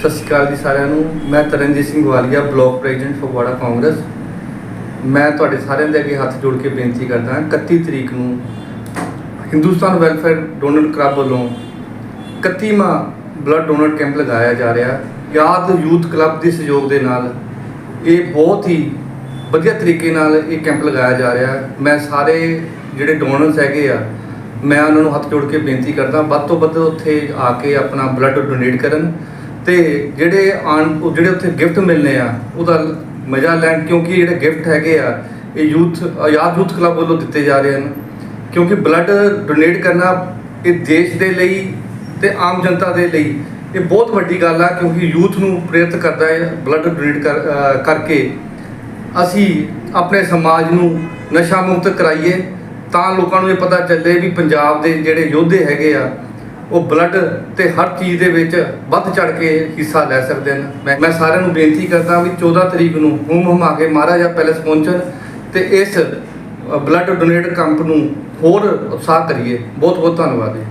ਸਤਿ ਸ਼੍ਰੀ ਅਕਾਲ ਜੀ ਸਾਰਿਆਂ ਨੂੰ। ਮੈਂ ਤਰਨਜੀਤ ਸਿੰਘ ਵਾਲੀਆ ਬਲਾਕ ਪ੍ਰੈਜ਼ੀਡੈਂਟ ਫਗਵਾੜਾ ਕਾਂਗਰਸ। ਮੈਂ ਤੁਹਾਡੇ ਸਾਰਿਆਂ ਦੇ ਅੱਗੇ ਹੱਥ ਜੋੜ ਕੇ ਬੇਨਤੀ ਕਰਦਾ ਹਾਂ 31 ਤਰੀਕ ਨੂੰ ਹਿੰਦੁਸਤਾਨ ਵੈਲਫੇਅਰ ਡੋਨਰ ਕਲੱਬ ਵੱਲੋਂ 31ਵਾਂ ਬਲੱਡ ਡੋਨਰ ਕੈਂਪ ਲਗਾਇਆ ਜਾ ਰਿਹਾ। ਯਾਦ ਯੂਥ ਕਲੱਬ ਦੇ ਸਹਿਯੋਗ ਦੇ ਨਾਲ ਇਹ ਬਹੁਤ ਹੀ ਵਧੀਆ ਤਰੀਕੇ ਨਾਲ ਇਹ ਕੈਂਪ ਲਗਾਇਆ ਜਾ ਰਿਹਾ। ਮੈਂ ਸਾਰੇ ਜਿਹੜੇ ਡੋਨਰਸ ਹੈਗੇ ਆ, ਮੈਂ ਉਹਨਾਂ ਨੂੰ ਹੱਥ ਜੋੜ ਕੇ ਬੇਨਤੀ ਕਰਦਾ ਵੱਧ ਤੋਂ ਵੱਧ ਉੱਥੇ ਆ ਕੇ ਆਪਣਾ ਬਲੱਡ ਡੋਨੇਟ ਕਰਨ। ਤੇ ਜਿਹੜੇ ਆਣ ਜਿਹੜੇ ਉੱਥੇ ਗਿਫਟ ਮਿਲਨੇ ਆ ਉਹਦਾ ਮਜ਼ਾ ਲੈਣ ਕਿਉਂਕਿ ਜਿਹੜੇ ਗਿਫਟ ਹੈਗੇ ਆ ਇਹ ਯੂਥ ਆਜ਼ਾਦ ਯੂਥ ਕਲੱਬ ਵੱਲੋਂ ਦਿੱਤੇ ਜਾ ਰਹੇ ਹਨ। ਕਿਉਂਕਿ ਬਲੱਡ ਡੋਨੇਟ ਕਰਨਾ ਇਹ ਦੇਸ਼ ਦੇ ਲਈ ਤੇ ਆਮ ਜਨਤਾ ਦੇ ਲਈ ਇਹ ਬਹੁਤ ਵੱਡੀ ਗੱਲ ਆ ਕਿਉਂਕਿ ਯੂਥ ਨੂੰ ਪ੍ਰੇਰਿਤ ਕਰਦਾ ਹੈ ਬਲੱਡ ਡੋਨੇਟ ਕਰ, ਕਰਕੇ। ਅਸੀਂ ਆਪਣੇ ਸਮਾਜ ਨੂੰ ਨਸ਼ਾ ਮੁਕਤ ਕਰਾਈਏ ਤਾਂ ਲੋਕਾਂ ਨੂੰ ਇਹ ਪਤਾ ਚੱਲੇ ਵੀ ਪੰਜਾਬ ਦੇ ਜਿਹੜੇ ਯੋਧੇ ਹੈਗੇ ਆ ਉਹ ਬਲੱਡ ਤੇ ਹਰ ਚੀਜ਼ ਦੇ ਵਿੱਚ ਵੱਧ ਚੜ ਕੇ ਹਿੱਸਾ ਲੈ ਸਕਦੇ ਹਨ। ਮੈਂ ਮੈਂ ਸਾਰਿਆਂ ਨੂੰ ਬੇਨਤੀ ਕਰਦਾ ਵੀ 14 ਤਰੀਕ ਨੂੰ ਹੁਮ ਹਮਾ ਕੇ ਮਹਾਰਾਜਾ ਪੈਲੇਸ ਪਹੁੰਚਣ ਤੇ ਇਸ ਬਲੱਡ ਡੋਨੇਟ ਕੰਪ ਨੂੰ ਹੋਰ ਉਤਸ਼ਾਹ ਕਰੀਏ। ਬਹੁਤ ਬਹੁਤ ਧੰਨਵਾਦ ਜੀ।